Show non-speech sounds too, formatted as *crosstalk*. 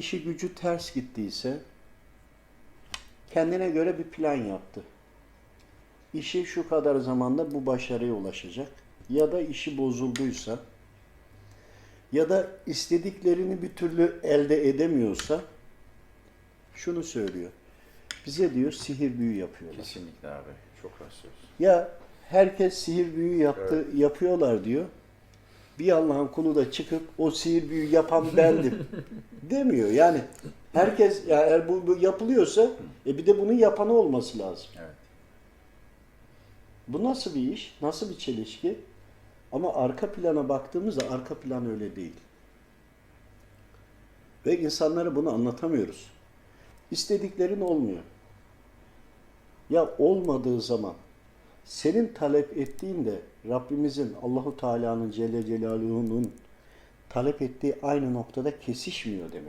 işi gücü ters gittiyse kendine göre bir plan yaptı. İşi şu kadar zamanda bu başarıya ulaşacak. Ya da işi bozulduysa ya da istediklerini bir türlü elde edemiyorsa şunu söylüyor. Bize diyor sihir büyü yapıyorlar. Kesinlikle abi. Çok rastlıyoruz. Ya herkes sihir büyü yaptı, yapıyorlar diyor. Bir Allah'ın kulu da çıkıp o sihir büyü yapan bendim *laughs* demiyor. Yani herkes ya eğer bu, bu yapılıyorsa e bir de bunun yapanı olması lazım. Evet. Bu nasıl bir iş? Nasıl bir çelişki? Ama arka plana baktığımızda arka plan öyle değil. Ve insanlara bunu anlatamıyoruz. İstediklerin olmuyor. Ya olmadığı zaman senin talep ettiğinde Rabbimizin Allahu Teala'nın Celle Celaluhu'nun talep ettiği aynı noktada kesişmiyor demek.